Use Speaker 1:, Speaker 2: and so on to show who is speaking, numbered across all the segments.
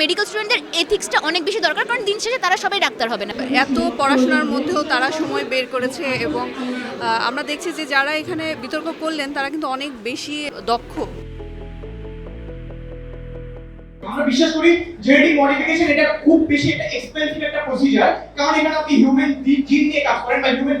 Speaker 1: Medical স্টুডেন্টদের এথিক্সটা অনেক বেশি দরকার কারণ দিন শেষে তারা সবাই ডাক্তার হবে না।
Speaker 2: এত পড়াশোনার মধ্যেও তারা সময় বের করেছে এবং আমরা দেখছি যে যারা এখানে বিতর্ক করলেন তারা কিন্তু অনেক বেশি দক্ষ।
Speaker 3: আমরা বিশ্বাস করি জেনেটিক মডিফিকেশন এটা খুব বেশি একটা এক্সপেন্সিভ একটা প্রসিজার কারণ এখানে আপনি হিউম্যান জিন নিয়ে কাজ করেন বা হিউম্যান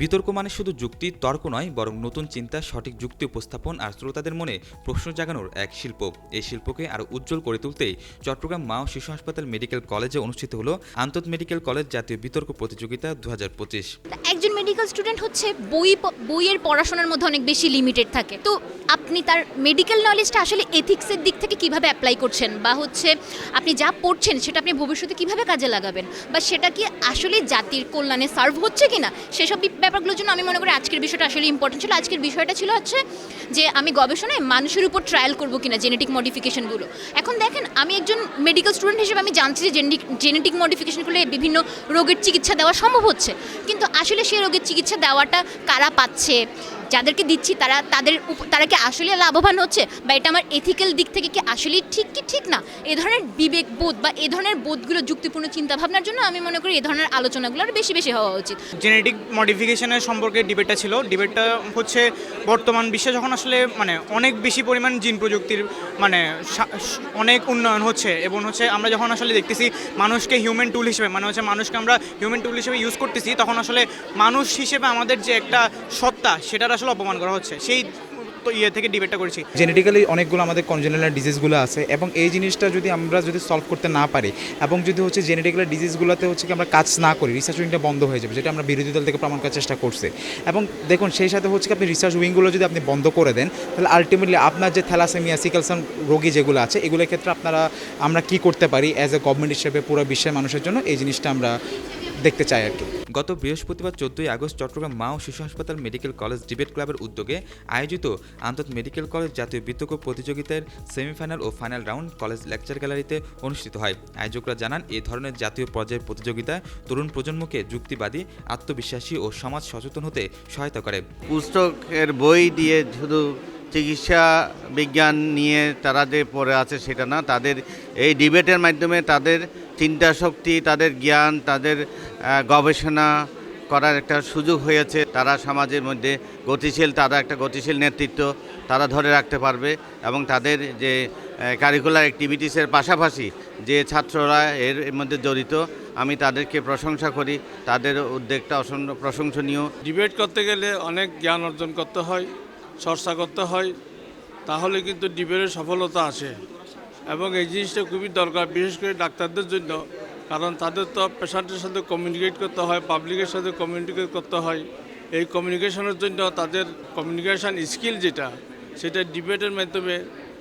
Speaker 4: বিতর্ক মানে শুধু যুক্তি, তর্ক নয়, বরং নতুন চিন্তা, সঠিক যুক্তি উপস্থাপন আর শ্রোতাদের মনে প্রশ্ন জাগানোর এক শিল্প। এই শিল্পকে আরও উজ্জ্বল করে তুলতেই চট্টগ্রাম মা ও শিশু হাসপাতাল মেডিকেল কলেজে অনুষ্ঠিত হলো আন্তঃ মেডিকেল কলেজ জাতীয় বিতর্ক প্রতিযোগিতা দু
Speaker 1: একজন মেডিকেল স্টুডেন্ট হচ্ছে বই বইয়ের পড়াশোনার মধ্যে অনেক বেশি লিমিটেড থাকে। তো আপনি তার মেডিকেল নলেজটা আসলে এথিক্সের দিক থেকে কীভাবে অ্যাপ্লাই করছেন? বা হচ্ছে আপনি যা পড়ছেন সেটা আপনি ভবিষ্যতে কীভাবে কাজে লাগাবেন? বা সেটা কি আসলে জাতির কল্যাণে সার্ভ হচ্ছে কিনা? সেসব ব্যাপারগুলোর জন্য আমি মনে করি আজকের বিষয়টা আসলে ইম্পর্টেন্ট ছিল। আজকের বিষয়টা ছিল হচ্ছে যে আমি গবেষণায় মানুষের উপর ট্রায়াল করব কিনা জেনেটিক মডিফিকেশনগুলো এখন দেখেন, আমি একজন মেডিকেল স্টুডেন্ট হিসেবে আমি জানছি যে জেনেটিক মডিফিকেশনগুলো বিভিন্ন রোগের চিকিৎসা দেওয়া সম্ভব হচ্ছে। কিন্তু আসলে সেই রোগের চিকিৎসা দেওয়াটা কারা পাচ্ছে? যাদেরকে দিচ্ছি তারা তাদের তারা কি আসলে লাভবান হচ্ছে? বা এটা আমার এথিক্যাল দিক থেকে কি আসলেই ঠিক কি ঠিক না? এ ধরনের বিবেক বোধ বা এ ধরনের বোধগুলো যুক্তিপূর্ণ চিন্তাভাবনার জন্য আমি মনে করি এ ধরনের আলোচনাগুলো আরও বেশি বেশি হওয়া উচিত।
Speaker 5: জেনেটিক মডিফিকেশনের সম্পর্কে ডিবেটটা ছিল। ডিবেটটা হচ্ছে বর্তমান বিশ্বে যখন আসলে মানে অনেক বেশি পরিমাণ জিন প্রযুক্তির মানে অনেক উন্নয়ন হচ্ছে এবং হচ্ছে আমরা যখন আসলে দেখতেছি মানুষকে হিউম্যান টুল হিসেবে মানে হচ্ছে মানুষকে আমরা হিউম্যান টুল হিসেবে ইউজ করতেছি, তখন আসলে মানুষ হিসেবে আমাদের যে একটা সত্তা, সেটার আসলে অপমান করা হচ্ছে। সেই তো ইয়ে থেকে ডিবেটটা করেছি।
Speaker 6: জেনেটিক্যালি অনেকগুলো আমাদের কনজেনারেল ডিজিজগুলো আছে এবং এই জিনিসটা যদি আমরা যদি সলভ করতে না পারি এবং যদি হচ্ছে জেনেটিক্যাল ডিজিজগুলোতে হচ্ছে কি আমরা কাজ না করি রিসার্চ উইংটা বন্ধ হয়ে যাবে, যেটা আমরা বিরোধী দল থেকে প্রমাণ করার চেষ্টা করছে। এবং দেখুন, সেই সাথে হচ্ছে কি আপনি রিসার্চ উইংগুলো যদি আপনি বন্ধ করে দেন, তাহলে আলটিমেটলি আপনার যে থ্যালাসেমিয়া সিকেলসাম রোগী যেগুলো আছে, এগুলোর ক্ষেত্রে আপনারা, আমরা কি করতে পারি অ্যাজ এ গভর্নমেন্ট হিসেবে পুরো বিশ্বের মানুষের জন্য এই জিনিসটা আমরা দেখতে চাই আর কি।
Speaker 4: গত বৃহস্পতিবার চোদ্দই আগস্ট চট্টগ্রাম মা ও শিশু হাসপাতাল মেডিকেল কলেজ ডিবেট ক্লাবের উদ্যোগে আয়োজিত আন্তঃ মেডিকেল কলেজ জাতীয় বিতর্ক প্রতিযোগিতার সেমিফাইনাল ও ফাইনাল রাউন্ড কলেজ লেকচার গ্যালারিতে অনুষ্ঠিত হয়। আয়োজকরা জানান এই ধরনের জাতীয় পর্যায়ের প্রতিযোগিতায় তরুণ প্রজন্মকে যুক্তিবাদী আত্মবিশ্বাসী ও সমাজ সচেতন হতে সহায়তা করে।
Speaker 7: পুস্তকের বই দিয়ে শুধু চিকিৎসা বিজ্ঞান নিয়ে তারা যে পড়ে আছে সেটা না তাদের এই ডিবেটের মাধ্যমে তাদের চিন্তা শক্তি, তাদের জ্ঞান, তাদের গবেষণা করার একটা সুযোগ হয়েছে। তারা সমাজের মধ্যে গতিশীল, তারা একটা গতিশীল নেতৃত্ব তারা ধরে রাখতে পারবে এবং তাদের যে কারিকুলার অ্যাক্টিভিটিসের পাশাপাশি যে ছাত্ররা এর মধ্যে জড়িত, আমি তাদেরকে প্রশংসা করি। তাদের উদ্যোগটা প্রশংসনীয়।
Speaker 8: ডিবেট করতে গেলে অনেক জ্ঞান অর্জন করতে হয়, চর্চা করতে হয়। তাহলে কিন্তু ডিবেটের সফলতা আসে। এবং এই জিনিসটা খুবই দরকার, বিশেষ করে ডাক্তারদের জন্য। কারণ তাদের তো পেশেন্টের সাথে কমিউনিকেট করতে হয় পাবলিকের সাথে কমিউনিকেট করতে হয়। এই কমিউনিকেশনের জন্য তাদের কমিউনিকেশন স্কিল যেটা, সেটা ডিবেটের মাধ্যমে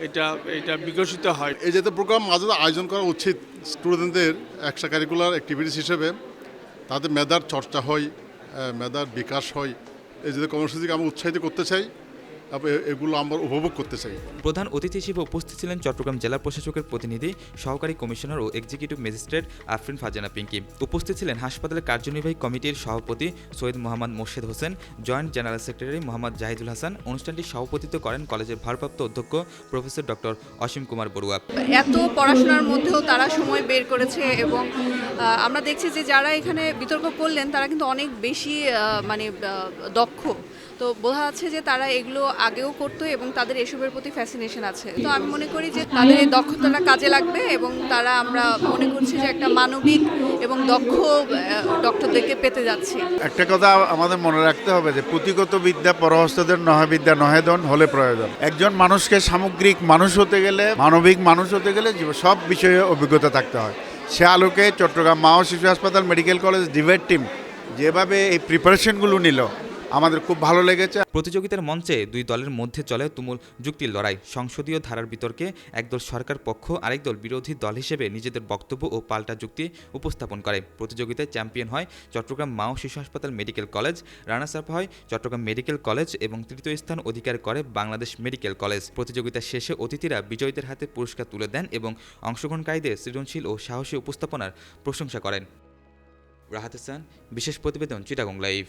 Speaker 8: এটা এটা বিকশিত হয়।
Speaker 9: এই জাতীয় প্রোগ্রাম মাঝে আয়োজন করা উচিত স্টুডেন্টদের এক্সট্রা কারিকুলার অ্যাক্টিভিটিস হিসেবে তাদের মেধার চর্চা হয় মেধার বিকাশ হয়। এই জাতীয় কর্মসূচিকে আমরা উৎসাহিত করতে চাই এগুলো আমরা উপভোগ করতে চাই।
Speaker 4: প্রধান অতিথি হিসেবে উপস্থিত ছিলেন চট্টগ্রাম জেলা প্রশাসকের প্রতিনিধি সহকারী কমিশনার ও এক্সিকিউটিভ ম্যাজিস্ট্রেট আফরিন ফাজানা পিঙ্কি। উপস্থিত ছিলেন হাসপাতালের কার্যনির্বাহী কমিটির সভাপতি Syed Mohammad Morshed Hossain joint general secretary Mohammad Zahidul Hasan অনুষ্ঠানটি সভাপতিত্ব করেন কলেজের ভারপ্রাপ্ত অধ্যক্ষ প্রফেসর ডক্টর অসীম কুমার বড়ুয়া।
Speaker 2: এত পড়াশোনার মধ্যেও তারা সময় বের করেছে এবং আমরা দেখছি যে যারা এখানে বিতর্ক করলেন তারা কিন্তু অনেক বেশি মানে দক্ষ। তো বোঝা যাচ্ছে যে তারা এগুলো আগেও করতো এবং তাদের এসবের প্রতি ফ্যাসিনেশন আছে। তো আমি মনে করি যে তাদের এই দক্ষতাটা কাজে লাগবে এবং তারা আমরা মনে করছি যে একটা মানবিক এবং দক্ষ ডক্টরদেরকে পেতে যাচ্ছি।
Speaker 10: একটা কথা আমাদের মনে রাখতে হবে যে পুঁথিগত বিদ্যা পরহস্তদের নহে বিদ্যা নহে ধন, হলে প্রয়োজন। একজন মানুষকে সামগ্রিক মানুষ হতে গেলে, মানবিক মানুষ হতে গেলে সব বিষয়ে অভিজ্ঞতা থাকতে হয়। সে আলোকে চট্টগ্রাম মা ও শিশু হাসপাতাল মেডিকেল কলেজ ডিবেট টিম যেভাবে এই প্রিপারেশনগুলো নিল আমাদের খুব ভালো লেগেছে।
Speaker 4: প্রতিযোগিতার মঞ্চে দুই দলের মধ্যে চলে তুমুল যুক্তির লড়াই। সংসদীয় ধারার বিতর্কে একদল সরকার পক্ষ, আরেক দল বিরোধী দল হিসেবে নিজেদের বক্তব্য ও পাল্টা যুক্তি উপস্থাপন করে। প্রতিযোগিতায় চ্যাম্পিয়ন হয় চট্টগ্রাম মাও শিশু হাসপাতাল মেডিকেল কলেজ, রানার্স আপ হয় চট্টগ্রাম মেডিকেল কলেজ এবং তৃতীয় স্থান অধিকার করে বাংলাদেশ মেডিকেল কলেজ। প্রতিযোগিতা শেষে অতিথিরা বিজয়ীদের হাতে পুরস্কার তুলে দেন এবং অংশগ্রহণকারীদের সৃজনশীল ও সাহসী উপস্থাপনার প্রশংসা করেন। রাহাত হাসান, বিশেষ প্রতিবেদন চিটাগং লাইভ।